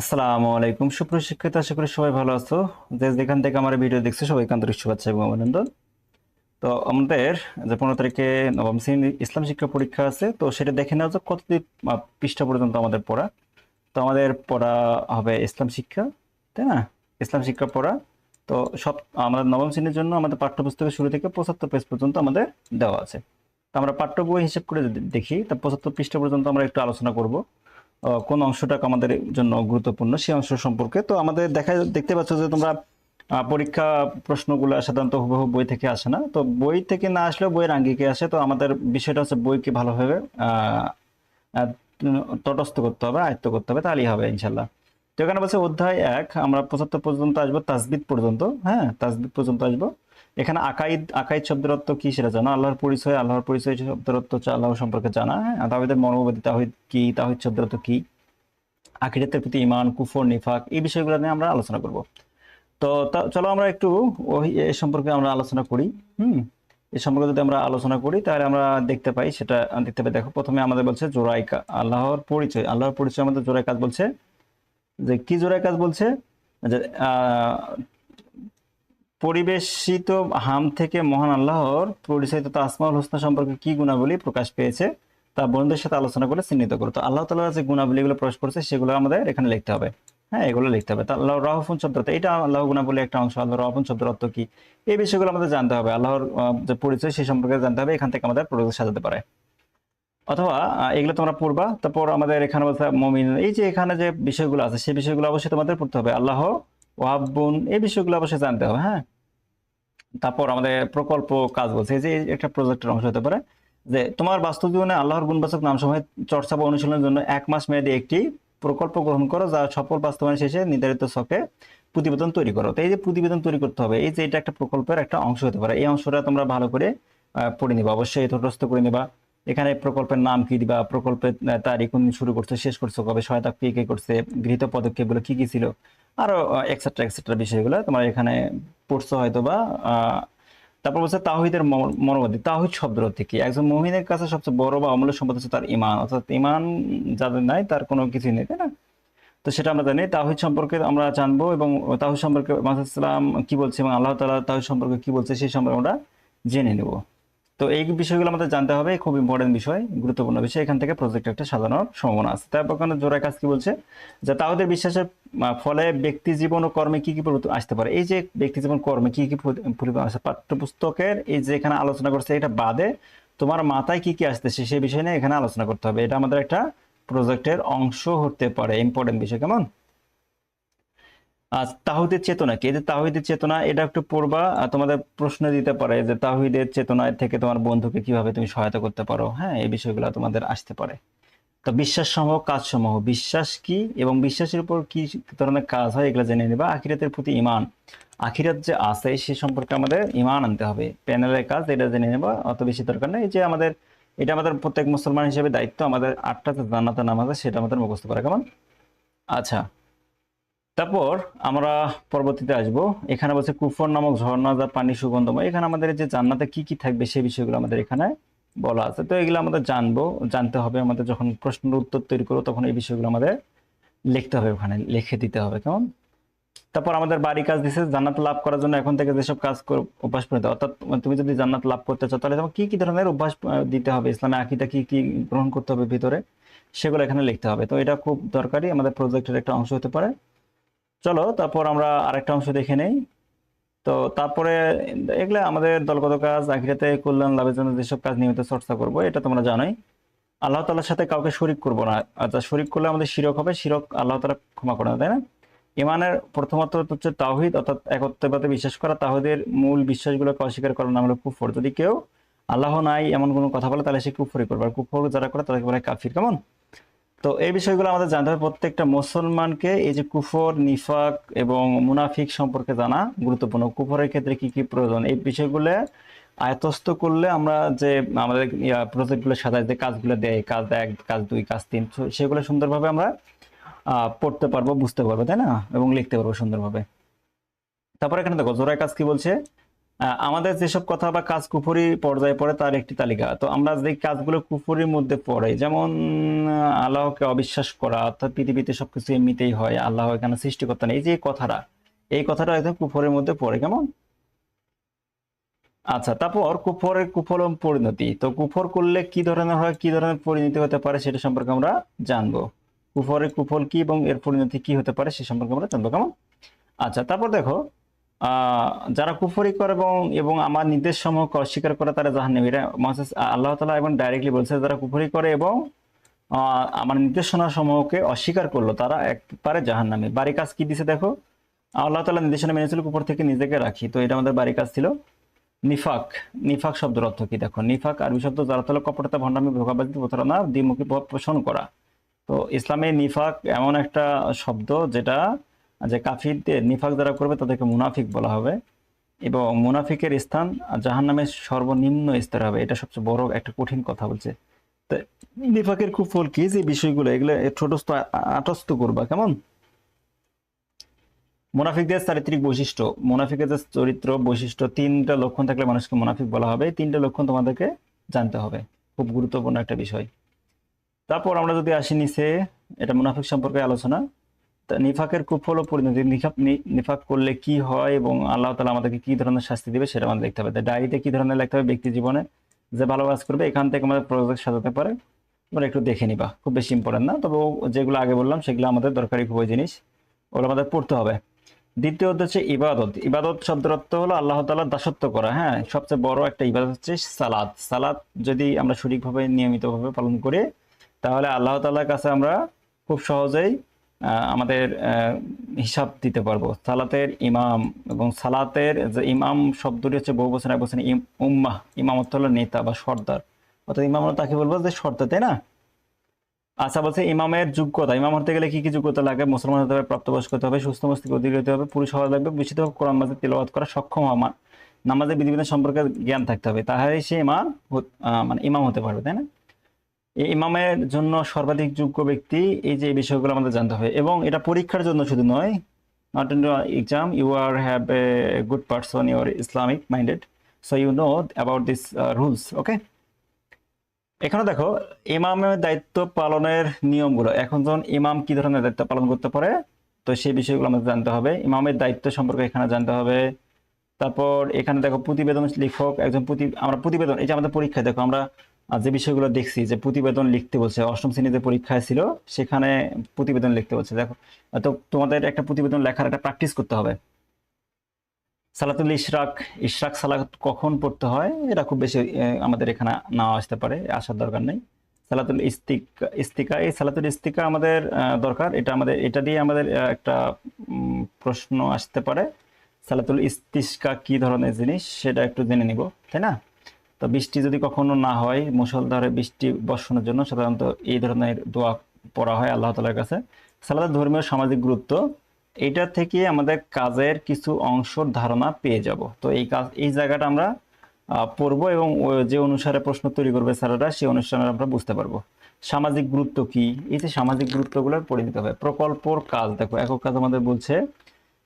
আসসালামু আলাইকুম। সুপ্রশিক্ষিত আশা করি সবাই ভালো আছো। যে যেখান থেকে আমার ভিডিও দেখছ সবাই আন্তরিক শুভেচ্ছা এবং অভিনন্দন। তো আমাদের যে পনেরো তারিখে নবম শ্রেণি ইসলাম শিক্ষা পরীক্ষা আছে, তো সেটা দেখে নেওয়া যাক কতদিন পৃষ্ঠা পর্যন্ত আমাদের পড়া। তো আমাদের পড়া হবে ইসলাম শিক্ষা, তাই না? ইসলাম শিক্ষা পড়া। তো সব আমাদের নবম শ্রেণির জন্য আমাদের পাঠ্যপুস্তকের শুরু থেকে পঁচাত্তর পেজ পর্যন্ত আমাদের দেওয়া আছে। তো আমরা পাঠ্য বই হিসেব করে দেখি, তা পঁচাত্তর পৃষ্ঠা পর্যন্ত আমরা একটু আলোচনা করব। কোন অংশটা আমাদের জন্য গুরুত্বপূর্ণ সেই অংশ সম্পর্কে। তো আমাদের দেখা দেখতে পাচ্ছ যে তোমরা পরীক্ষা প্রশ্নগুলো সাধারণত হুবহু বই থেকে আসে না। তো বই থেকে না আসলেও বইয়ের আঙ্গিকে আসে। তো আমাদের বিষয়টা হচ্ছে বইকে ভালোভাবে তটস্থ করতে হবে, আয়ত্ত করতে হবে, তাহলেই হবে ইনশাল্লাহ তো এখানে বলছে অধ্যায় এক, আমরা পঁচাত্তর পর্যন্ত আসব, তাসবিদ পর্যন্ত হ্যাঁ তাসবিদ পর্যন্ত আসব। এখানে আকাইদ আকাইদ শব্দের অর্থ কি সেটা জানা? আল্লাহর পরিচয় আল্লাহর পরিচয় শব্দের অর্থ হচ্ছে আল্লাহ সম্পর্কে জানা হ্যাঁ? তাহিদের মর্মবাদী তাহিদ কি, তাহিদ শব্দের অর্থ কি? আখিরাতের প্রতি ইমান কুফর, নিফাক, এই বিষয়গুলো নিয়ে আমরা আলোচনা করব। তো চলো আমরা একটু ওই, এ সম্পর্কে আমরা আলোচনা করি, হুম? এ সম্পর্কে যদি আমরা আলোচনা করি, তাহলে আমরা দেখতে পাই, সেটা দেখতে পাই। দেখো, প্রথমে আমাদের বলছে জোরাইকা, আল্লাহর পরিচয়। আল্লাহর পরিচয় আমাদের জোড়াই কাজ বলছে যে, কি জোড়াই কাজ বলছে? যে পরিবেশিত হাম থেকে মহান আল্লাহর পরিচালিত আসমাউল হোসনা সম্পর্কে কি গুণাবলী প্রকাশ পেয়েছে, তা বন্ধুদের সাথে আলোচনা করে চিহ্নিত করো। তো আল্লাহ তালা যে গুণাবলীগুলো প্রকাশ করছে, সেগুলো আমাদের এখানে লিখতে হবে। হ্যাঁ এগুলো লিখতে হবে। তা আল্লাহ রাহফুন শব্দ এটা আল্লাহ গুণাবলী একটা অংশ। আল্লাহ রাহফুন শব্দের অর্থ কি? এই বিষয়গুলো আমাদের জানতে হবে। আল্লাহর যে পরিচয় সেই সম্পর্কে জানতে হবে। এখান থেকে আমাদের প্রয়োজন সাজাতে পারে। অথবা এগুলো তোমরা পড়বা। তারপর আমাদের এখানে মমিন। এই যে এখানে যে বিষয়গুলো আছে, সেই বিষয়গুলো অবশ্যই তোমাদের পড়তে হবে। আল্লাহ ওয়াহাবুন এই বিষয়গুলো অবশ্যই জানতে হবে। হ্যাঁ? তারপর আমাদের প্রকল্প কাজ বলছে। যে একটা প্রজেক্টের অংশ হতে পারে, যে তোমার বাস্তব জীবনে আল্লাহর গুণবাচক নাম সময় চর্চা বা অনুশীলনের জন্য এক মাস মেয়াদী একটি প্রকল্প গ্রহণ করো, যা সফল বাস্তবায়ন শেষে নির্ধারিত ছকে প্রতিবেদন তৈরি করো। তো এই যে প্রতিবেদন তৈরি করতে হবে, এই যে এটা একটা প্রকল্পের একটা অংশ হতে পারে। এই অংশটা তোমরা ভালো করে পড়ে নিবা। অবশ্যই তটস্থ করে নিবা। এখানে প্রকল্পের নাম কি দিবা, প্রকল্পের তারিখ শুরু করছ, শেষ করছ কবে, সহায়তা কে কে করছে, গৃহীত পদক্ষেপগুলো কি কি ছিল, আরও এক্সেট্রা এক্সেট্রা বিষয়গুলো তোমার এখানে পড়ছো হয়তো বা তারপর বলছে তাহিদের মনোবাদী তাহিদ শব্দ থেকে একজন মহিনের কাছে সবচেয়ে বড় বা অমূল্য সম্পদ হচ্ছে তার ইমান অর্থাৎ ইমান যাদের নাই, তার কোনো কিছুই নেই, তাই না? তো সেটা আমরা জানি। তাহিদ সম্পর্কে আমরা জানব এবং তাহিদ সম্পর্কে মাসালাম কি বলছে এবং আল্লাহ তালা তাহিদ সম্পর্কে কি বলছে সেই সম্পর্কে আমরা জেনে নেব। তো এই বিষয়গুলো আমাদের জানতে হবে, খুব ইম্পর্টেন্ট বিষয়, গুরুত্বপূর্ণ বিষয়। এখান থেকে প্রজেক্ট একটা সাজানোর সম্ভাবনা আছে। তারপর ওখানে জোড়া কাজ কি বলছে? যে তাদের বিশ্বাসের ফলে ব্যক্তি জীবন ও কর্মে কি কি পরিবর্তন আসতে পারে? এই যে ব্যক্তি জীবন কর্মে কি কি পরিবর্তন আসে, পাঠ্যপুস্তকের এই যে এখানে আলোচনা করছে, এটা বাদে তোমার মাথায় কি কি আসতেছে সেই বিষয় নিয়ে এখানে আলোচনা করতে হবে। এটা আমাদের একটা প্রজেক্টের অংশ হতে পারে ইম্পর্টেন্ট বিষয়। কেমন? তাহিদের চেতনা কি? যে তাহিদের চেতনা, এটা একটু পড়বা তোমাদের প্রশ্ন দিতে পারে যে তাহিদের চেতনা থেকে তোমার বন্ধুকে কীভাবে তুমি সহায়তা করতে পারো? হ্যাঁ এই বিষয়গুলো তোমাদের আসতে পারে। তো বিশ্বাস সমূহ, কাজ সমূহ। বিশ্বাস কি এবং বিশ্বাসের উপর কি ধরনের কাজ হয়, এগুলো জেনে নিবা। আখিরাতের প্রতি ইমান আখিরাত যে আছে, সে সম্পর্কে আমাদের ইমান আনতে হবে। প্যানেলের কাজ, এটা জেনে নেবা, অত বেশি দরকার নেই। যে আমাদের, এটা আমাদের প্রত্যেক মুসলমান হিসেবে দায়িত্ব, আমাদের আটটা যে জান্নাতের নাম আছে, সেটা আমাদের মুখস্থ করা। কেমন? আচ্ছা তারপর আমরা পরবর্তীতে আসব। এখানে বলছে কুফর নামক ঝর্ণা যা পানি সুগন্ধময়। এখানে আমাদের যে জান্নাতে কি কি থাকবে সেই বিষয়গুলো আমাদের এখানে বলা আছে। তো এগুলো আমাদের জানব, জানতে হবে। আমাদের যখন প্রশ্নের উত্তর তৈরি করব তখন এই বিষয়গুলো আমাদের লিখতে হবে ওখানে, লিখে দিতে হবে, কেমন? তারপর আমাদের বাড়ি কাজ দিছে, জান্নাত লাভ করার জন্য এখন থেকে যেসব কাজ অভ্যাস হবে অর্থাৎ তুমি যদি জান্নাত লাভ করতে চাও, তাহলে তোমার কি কি ধরনের অভ্যাস দিতে হবে? ইসলামে আকিদা কি কি গ্রহণ করতে হবে ভিতরে? সেগুলো এখানে লিখতে হবে। তো এটা খুব দরকারি, আমাদের প্রজেক্টের একটা অংশ হতে পারে। চলো, তারপর আমরা আরেকটা অংশ দেখে নেই। তো তারপরে এগুলো আমাদের দলগত কাজ, আখিরাতে কল্যাণ লাভের জন্য যেসব কাজ নিয়মিত চর্চা করব, এটা তোমরা জানোই। আল্লাহ তালার সাথে কাউকে শরিক করব না। আচ্ছা শরিক করলে আমাদের শিরক হবে, শিরক আল্লাহ তালা ক্ষমা করে না তাই না? ইমানের প্রথমত হচ্ছে তাহিদ অর্থাৎ একত্ববাদে বিশ্বাস করা। তাহিদের মূল বিশ্বাসগুলোকে অস্বীকার করার নাম হলো কুফর। যদি কেউ আল্লাহ নাই, এমন কোনো কথা বলে, তাহলে সে কুফরি করবে। আর কুফর যারা করে, তাদেরকে বলে কাফির। কেমন? তো এই বিষয়গুলো আমাদের জানতে হবে। প্রত্যেকটা মুসলমানকে এই যে কুফর, নিফাক এবং মুনাফিক সম্পর্কে জানা গুরুত্বপূর্ণ। কুফরের ক্ষেত্রে কি কি প্রয়োজন? এই বিষয়গুলো আয়তস্থ করলে আমরা যে আমাদের প্রজেক্টগুলো সাজায় যে কাজগুলো দেয়, কাজ এক, কাজ দুই, কাজ তিন সেগুলো সুন্দরভাবে আমরা পড়তে পারব, বুঝতে পারব, তাই না? এবং লিখতে পারব সুন্দরভাবে। তারপর এখানে দেখো, জোড়ায় কাজ কি বলছে? আমাদের যেসব কথা বা কাজ কুফুরি পর্যায়ে পড়ে তার একটি তালিকা। তো আমরা যে কাজগুলো কুফরির মধ্যে পড়ে, যেমন আল্লাহকে অবিশ্বাস করা, অর্থাৎ পৃথিবীতে সবকিছু এমনিতেই হয়, আল্লাহ এখানে সৃষ্টিকর্তা নেই যে কথাটা, এই কথাটা একদম কুফরের মধ্যে পড়ে, কেমন? আচ্ছা তারপর কুফরের কুফলম পরিণতি, তো কুফর করলে কি ধরনের হয়, কি ধরনের পরিণতি হতে পারে সেটা সম্পর্কে আমরা জানব। কুফরের কুফল কি এবং এর পরিণতি কি হতে পারে সে সম্পর্কে আমরা জানব, কেমন? আচ্ছা তারপর দেখো যারা কুফরি করে এবং এবং আমার নির্দেশ সমূহকে অস্বীকার করে তারা জাহান নেবে এটা মহাসিস আল্লাহ তালা এবং ডাইরেক্টলি বলছে যারা কুফরি করে এবং আমার নির্দেশনা সমূহকে অস্বীকার করল, তারা একবারে জাহান নামে বাড়ি কাজ কি দিছে দেখো? আল্লাহ তালা নির্দেশনা মেনেছিল কুফর থেকে নিজেকে রাখি। তো এটা আমাদের বাড়ি কাজ ছিল। নিফাক নিফাক শব্দের অর্থ কি দেখো? নিফাক আরবি শব্দ যারা তাহলে কপটতা, ভণ্ডামি ভোগাবাজি প্রতারণা, দ্বিমুখী পোষণ করা। তো ইসলামে নিফাক এমন একটা শব্দ যেটা যে কাফিরদের নিফাক যারা করবে তাদেরকে মুনাফিক বলা হবে। এবং মুনাফিকের স্থান জাহান নামের সর্বনিম্ন স্তর হবে। এটা সবচেয়ে বড় একটা কঠিন কথা বলছে। তো নিফাকের কুফল কি? যে বিষয়গুলো, এগুলো ছোটস্থ আটস্থ করবা, কেমন? মুনাফিকদের চারিত্রিক বৈশিষ্ট্য। মুনাফিকের যে চরিত্র বৈশিষ্ট্য, তিনটা লক্ষণ থাকলে মানুষকে মুনাফিক বলা হবে। তিনটা লক্ষণ তোমাদেরকে জানতে হবে। খুব গুরুত্বপূর্ণ একটা বিষয়। তারপর আমরা যদি আসি নিচে, এটা মুনাফিক সম্পর্কে আলোচনা। তা নিফাকের কুফল ও পরিণতি। নিফাক নিফাক করলে কি হয় এবং আল্লাহ তালা আমাদেরকে কি ধরনের শাস্তি দিবে সেটা আমাদের দেখতে হবে। ডায়েরিতে কি ধরনের লিখতে হবে? ব্যক্তি জীবনে যে ভালো কাজ করবে, এখান থেকে আমাদের প্রজেক্ট সাজাতে পারে। তোমরা একটু দেখে নিবা। খুব বেশি ইম্পর্টেন্ট না। তবে যেগুলো আগে বললাম, সেগুলো আমাদের দরকারি খুবই জিনিস। ওগুলো আমাদের পড়তে হবে। দ্বিতীয় হচ্ছে ইবাদত। ইবাদত শব্দের অর্থ হলো আল্লাহ তালার দাসত্ব করা হ্যাঁ? সবচেয়ে বড় একটা ইবাদত হচ্ছে সালাদ সালাদ যদি আমরা সঠিকভাবে, নিয়মিতভাবে পালন করি, তাহলে আল্লাহ তাআলার কাছে আমরা খুব সহজেই আমাদের হিসাব দিতে পারব। সালাতের ইমাম এবং সালাতের যে ইমাম শব্দটি হচ্ছে বহু বছর এক বছর উম্মাহ। ইমাম অর্থ হলো নেতা বা সর্দার। অর্থাৎ ইমাম তাকে বলব যে সর্দার, তাই না? আচ্ছা বলছে ইমামের যোগ্যতা। ইমাম হতে গেলে কি কি যোগ্যতা লাগে? মুসলমান হতে হবে, প্রাপ্তবয়স্ক হতে হবে, সুস্থ মস্তিষ্ক অধিক হতে হবে, পুরুষ হওয়া লাগবে বিশুদ্ধ কোরআন মাঝে তিলবাত করা সক্ষম হওয়া নামাজের বিধিবিধান সম্পর্কে জ্ঞান থাকতে হবে। তাহলে সে ইমাম মানে ইমাম হতে পারবে, তাই না? ইমামের জন্য সর্বাধিক যোগ্য ব্যক্তি এই যে বিষয়গুলো আমাদের জানতে হবে। এবং এটা পরীক্ষার জন্য শুধু নয় not in exam you are have a good person your Islamic minded so you know about this rules okay এখানে দেখো, ইমামের দায়িত্ব পালনের নিয়মগুলো। এখন যখন ইমাম কি ধরনের দায়িত্ব পালন করতে পারে, তো সেই বিষয়গুলো আমাদের জানতে হবে। ইমামের দায়িত্ব সম্পর্কে এখানে জানতে হবে। তারপর এখানে দেখো প্রতিবেদন লেখক, একজন প্রতি আমরা প্রতিবেদন এই যে আমাদের পরীক্ষায় দেখো, আমরা যে বিষয়গুলো দেখছি, যে প্রতিবেদন লিখতে বলছে, অষ্টম শ্রেণীতে পরীক্ষায় ছিল, সেখানে প্রতিবেদন লিখতে বলছে। দেখো তো তোমাদের একটা প্রতিবেদন লেখার একটা প্র্যাকটিস করতে হবে। সালাতুল ইশরাক ইশরাক সালাত কখন পড়তে হয়? এটা খুব বেশি আমাদের এখানে না আসতে পারে, আসার দরকার নেই। সালাতুল ইস্তিকা ইস্তিকা, এই সালাতুল ইস্তিকা আমাদের দরকার। এটা আমাদের, এটা দিয়ে আমাদের একটা প্রশ্ন আসতে পারে। সালাতুল ইস্তিস্কা কি ধরনের জিনিস, সেটা একটু জেনে নিব, তাই না? তো বৃষ্টি যদি কখনো না হয় মুসলধারে বৃষ্টি বর্ষণের জন্য সাধারণত এই ধরনের দোয়া পড়া হয় আল্লাহ তালার কাছে। সালাতের ধর্মীয় সামাজিক গুরুত্ব এটা থেকে আমাদের কাজের কিছু অংশর ধারণা পেয়ে যাব। তো এই কাজ, এই জায়গাটা আমরা পড়ব এবং যে অনুসারে প্রশ্ন তৈরি করবে স্যারেরা, সেই অনুষ্ঠানে আমরা বুঝতে পারব। সামাজিক গুরুত্ব কি? এই যে সামাজিক গুরুত্বগুলো পড়ে দিতে হবে। প্রকল্পর কাজ, দেখো, একক কাজ আমাদের বলছে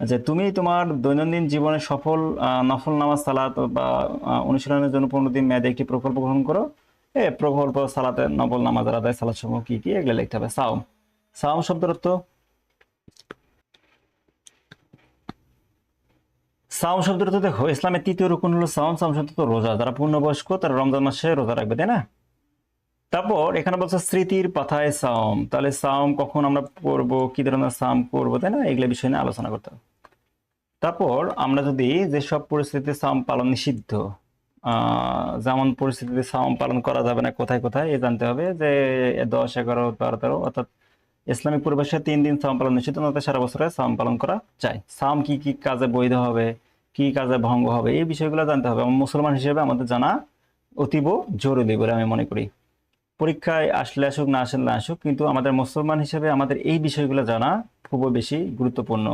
যে তুমি তোমার দৈনন্দিন জীবনে সফল নফল নামাজ, সালাত বা অনুশীলনের জন্য পনেরো দিন মেয়াদে একটি প্রকল্প গ্রহণ করো। এ প্রকল্প, সালাতে নফল নামাজ আদায়, সালাত সমূহ কি কি এগুলো লিখতে হবে? সাওম। সাওম শব্দের অর্থ? সাওম শব্দের অর্থ দেখো, ইসলামের তৃতীয় রকম হলো সাওম সাওম শব্দ তো রোজা। যারা পূর্ণবয়স্ক, তারা রমজান মাসে রোজা রাখবে, তাই না? তারপর এখানে বলছে স্মৃতির পাথায় সাওম। তাহলে সাওম কখন আমরা পড়ব? কি ধরনের সাম করব তাই না? এগুলো বিষয় নিয়ে আলোচনা করতে হবে। তারপর আমরা যদি যেসব পরিস্থিতিতে সাম পালন নিষিদ্ধ যেমন পরিস্থিতিতে সাম পালন করা যাবে না, কোথায় কোথায়, এ জানতে হবে যে দশ, এগারো, বারো, তেরো, অর্থাৎ ইসলামিক পরিবেশে তিন দিন সাম পালন নিষিদ্ধ নয়তো সারা বছরে সাম পালন করা চাই সাম কি কি কাজে বৈধ হবে? কি কাজে ভঙ্গ হবে? এই বিষয়গুলো জানতে হবে। মুসলমান হিসেবে আমাদের জানা অতীব জরুরি বলে আমি মনে করি। পরীক্ষায় আসলে আসুক না আসলে না আসুক কিন্তু আমাদের মুসলমান হিসেবে আমাদের এই বিষয়গুলো জানা খুব বেশি গুরুত্বপূর্ণ।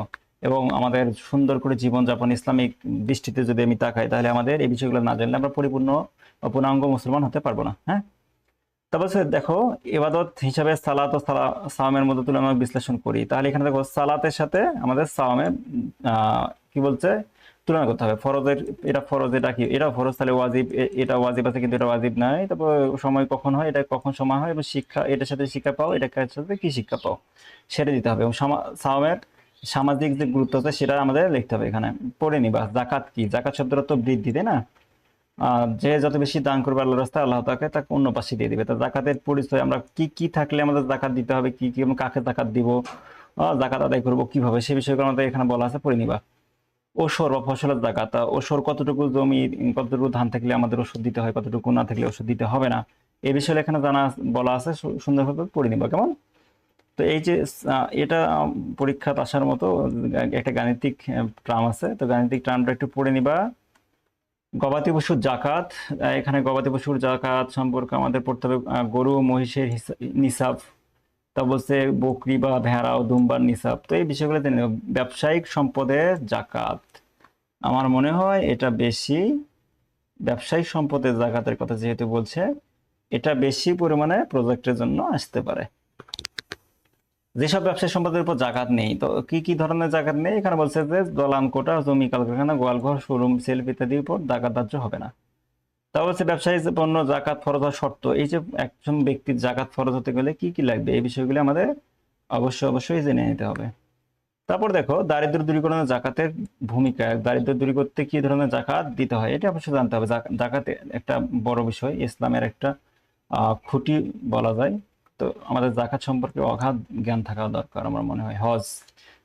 এবং আমাদের সুন্দর করে জীবনযাপন ইসলামিক দৃষ্টিতে যদি আমি তাকাই তাহলে আমাদের এই বিষয়গুলো না জানলে আমরা পরিপূর্ণ পূর্ণাঙ্গ মুসলমান হতে পারব না হ্যাঁ? তারপর দেখো ইবাদত হিসাবে সালাত ও সালা সাওমের মধ্যে তুলনা বিশ্লেষণ করি তাহলে এখানে দেখো সালাতের সাথে আমাদের আহ, কি বলছে? তুলনা করতে হবে। ফরজের, এটা ফরজ এটা কি এটা ফরজ, তাহলে ওয়াজিব এটা ওয়াজিব আছে কিন্তু এটা ওয়াজিব নাই। তারপর সময় কখন হয়, এটা কখন সময় হয়, এবং শিক্ষা, এটার সাথে শিক্ষা পাও এটার সাথে কি শিক্ষা পাও, সেটা দিতে হবে। এবং সামা- সাওমের সামাজিক যে গুরুত্ব আছে, সেটা আমাদের লিখতে হবে এখানে। পড়ে নিবা জাকাত কি? জাকাত শব্দের তো বৃদ্ধি, তাই না? যে যত বেশি দান করবে আল্লাহ রাস্তায়, আল্লাহ তাকে তাকে অন্য পাশে দিয়ে দিবে। তা জাকাতের পরিচয় আমরা কি কি থাকলে আমাদের জাকাত দিতে হবে? কি কি কাকে জাকাত দিব? জাকাত আদায় করব কীভাবে? সে বিষয়গুলো আমাদের এখানে বলা আছে, পড়ে নিবা। ওসর বা ফসলের জাকাত তা ওসর কতটুকু জমি, কতটুকু ধান থাকলে আমাদের ওষুধ দিতে হয়, কতটুকু না থাকলে ওষুধ দিতে হবে না, এ বিষয়ে এখানে জানা বলা আছে সুন্দরভাবে পড়ে নিবা, কেমন? তো এই যে এটা পরীক্ষাত আসার মতো একটা গাণিতিক ট্রাম আছে, তো গাণিতিক ট্রামটা একটু পড়ে নিবা। গবাদি পশুর জাকাত এখানে গবাদি পশুর জাকাত সম্পর্কে আমাদের পড়তে হবে গরু, মহিষের নিসাব। তা বলছে বকরি বা ভেড়া ও দুম্বার নিসাব। তো এই বিষয়গুলো ব্যবসায়িক সম্পদের জাকাত। আমার মনে হয় এটা বেশি ব্যবসায়িক সম্পদের জাকাতের কথা যেহেতু বলছে, এটা বেশি পরিমাণে প্রজেক্টের জন্য আসতে পারে। যেসব ব্যবসায়িক সম্পদের উপর জাকাত নেই, তো কি কি ধরনের জাকাত নেই? এখানে বলছে যে দলান কোটা, জমি কলকারখানা গোয়ালঘর, শোরুম, সেলফ ইত্যাদির উপর জাকাত ধার্য হবে না। তা হচ্ছে ব্যবসায়ী যে পণ্য জাকাত ফরজ হওয়ার শর্ত, এই যে একজন ব্যক্তির জাকাত ফরজ হতে গেলে কি কি লাগবে? এই বিষয়গুলি আমাদের অবশ্যই অবশ্যই জেনে নিতে হবে। তারপর দেখো দারিদ্র দূরীকরণের জাকাতের ভূমিকা দারিদ্র দূরী করতে কি ধরনের জাকাত দিতে হয়? এটা অবশ্যই জানতে হবে। জাক- জাকাত একটা বড় বিষয়, ইসলামের একটা খুঁটি বলা যায়। তো আমাদের জাকাত সম্পর্কে অগাধ জ্ঞান থাকা দরকার আমার মনে হয়। হজ,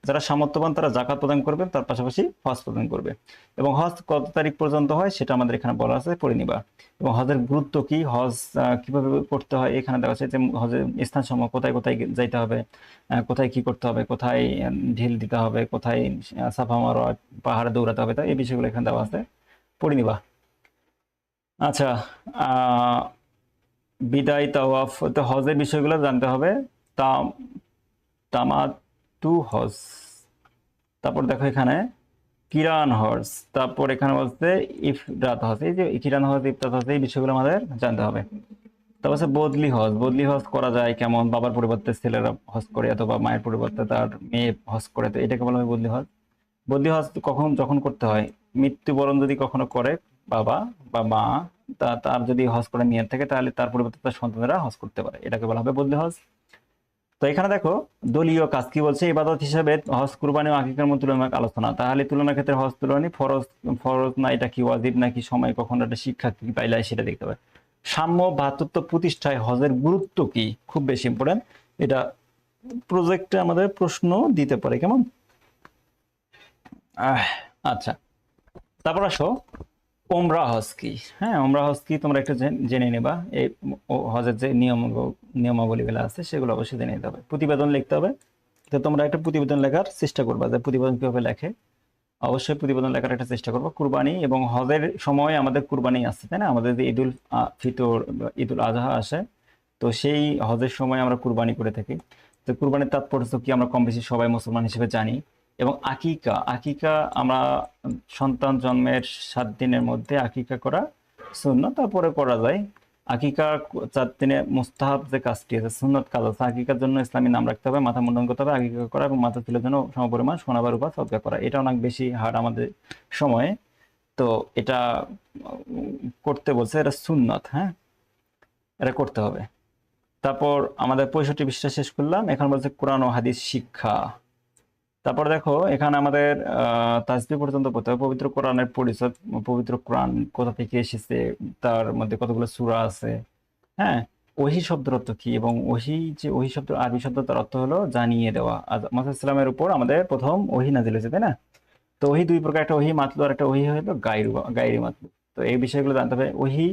যারা সামর্থ্যবান তারা জাকাত প্রদান করবে, তার পাশাপাশি হজ প্রদান করবে। এবং হজ কত তারিখ পর্যন্ত হয় সেটা আমাদের এখানে বলা আছে, পড়ে নিবা। এবং হজের গুরুত্ব কি? হজ কীভাবে করতে হয়? এখানে দেখা যাচ্ছে যে হজের স্থান সমূহ কোথায় কোথায় যাইতে হবে কোথায় কি করতে হবে, কোথায় ঢিল দিতে হবে, কোথায় সাফা মারোয়া, পাহাড়ে দৌড়াতে হবে, তো এই বিষয়গুলো এখানে দেওয়া আছে। পড়ে নিবা। আচ্ছা বিদায় তাওয়াফ তো হজের বিষয়গুলো জানতে হবে। তাম, তামাতু হজ। তারপর দেখো এখানে, কিরান হজ। তারপর এখানে বলছে ইফরাত হজ। এই যে কিরান হজ, ইফরাত হজ, এই বিষয়গুলো আমাদের জানতে হবে। তারপর হচ্ছে বদলি হজ। বদলি হজ করা যায় কেমন? বাবার পরিবর্তে ছেলেরা হজ করে অথবা মায়ের পরিবর্তে তার মেয়ে হজ করে। তো এটাকে বলা হয় বদলি হজ। বদলি হজ কখন, যখন করতে হয়? মৃত্যুবরণ যদি কখনো করে বাবা বা মা, তা, তার যদি হজ করে নিয়ে থাকে, তাহলে তার পরিবর্তে তার সন্তানেরা হজ করতে পারে। এটাকে বলা হবে বদলি হজ। তো এখানে দেখো, দলীয় কাজ কি বলছে? ইবাদত হিসাবে হজ, কুরবানি ও আকিকার মধ্যে তুলনামূলক আলোচনা। তাহলে তুলনার ক্ষেত্রে হজ তুলনায় ফরজ ফরজ না, এটা কি ওয়াজিব নাকি সময়, কখন, একটা শিক্ষা কি পাইলে সেটা দেখতে হবে। সাম্য ভ্রাতৃত্ব প্রতিষ্ঠায় হজের গুরুত্ব কি? খুব বেশি ইম্পর্টেন্ট এটা প্রজেক্টে আমাদের প্রশ্ন দিতে পারে, কেমন? আচ্ছা। তারপর আসো। ওমরা হজ কি হ্যাঁ ওমরা হজ কি তোমরা একটু জেনে নেবা। এই হজের যে নিয়ম নিয়মাবলীগুলো আছে, সেগুলো অবশ্যই জেনে নিতে হবে। প্রতিবেদন লিখতে হবে। তো তোমরা একটা প্রতিবেদন লেখার চেষ্টা করবা যে প্রতিবেদন কীভাবে লেখে। অবশ্যই প্রতিবেদন লেখার একটা চেষ্টা করব। কুরবানি এবং হজের সময় আমাদের কুরবানি আসছে তাই না? আমাদের যে ঈদুল ফিতর ঈদুল আজহা আসে, তো সেই হজের সময় আমরা কুরবানি করে থাকি। তো কুরবানির তাৎপর্য কি আমরা কম বেশি সবাই মুসলমান হিসেবে জানি। এবং আকিকা আকিকা আমরা সন্তান জন্মের সাত দিনের মধ্যে আকিকা করা সুন্নত, তারপরে করা যায়। আকিকা চার দিনে মুস্তাহাব যে কাজটি আছে, সুন্নত কাজ আছে। আকিকার জন্য ইসলামী নাম রাখতে হবে, মাথা মুন্ডন করতে হবে, আকিকা করা এবং মাথা তুলের জন্য সমপরিমাণ সোনা বা রূপা সদকা করা। এটা অনেক বেশি হার আমাদের সময়ে। তো এটা করতে বলছে, এটা সুন্নত হ্যাঁ? এটা করতে হবে। তারপর আমাদের পঁয়ষট্টি পৃষ্ঠা শেষ করলাম। এখন বলছে কোরআন ও হাদিস শিক্ষা। তারপর দেখো, এখানে আমাদের তাসবি পর্যন্ত পড়তে হবে। পবিত্র কোরআনের পরিচয় পবিত্র কোরআন কোথা থেকে এসেছে, তার মধ্যে কতগুলো সূরা আছে হ্যাঁ? ওহি শব্দের অর্থ কি? এবং ওহি যে ওহি শব্দ, আরবি শব্দ, তার অর্থ হলো জানিয়ে দেওয়া। আর মোহাম্মদ ইসলামের উপর আমাদের প্রথম ওহি নাজিল হয়েছে, তাই না? তো ওহি দুই প্রকার, একটা ওহি মাতলু আর একটা ওহি হলো গাইরু, গাইরি মাতলু। তো এই বিষয়গুলো জানতে হবে। ওহি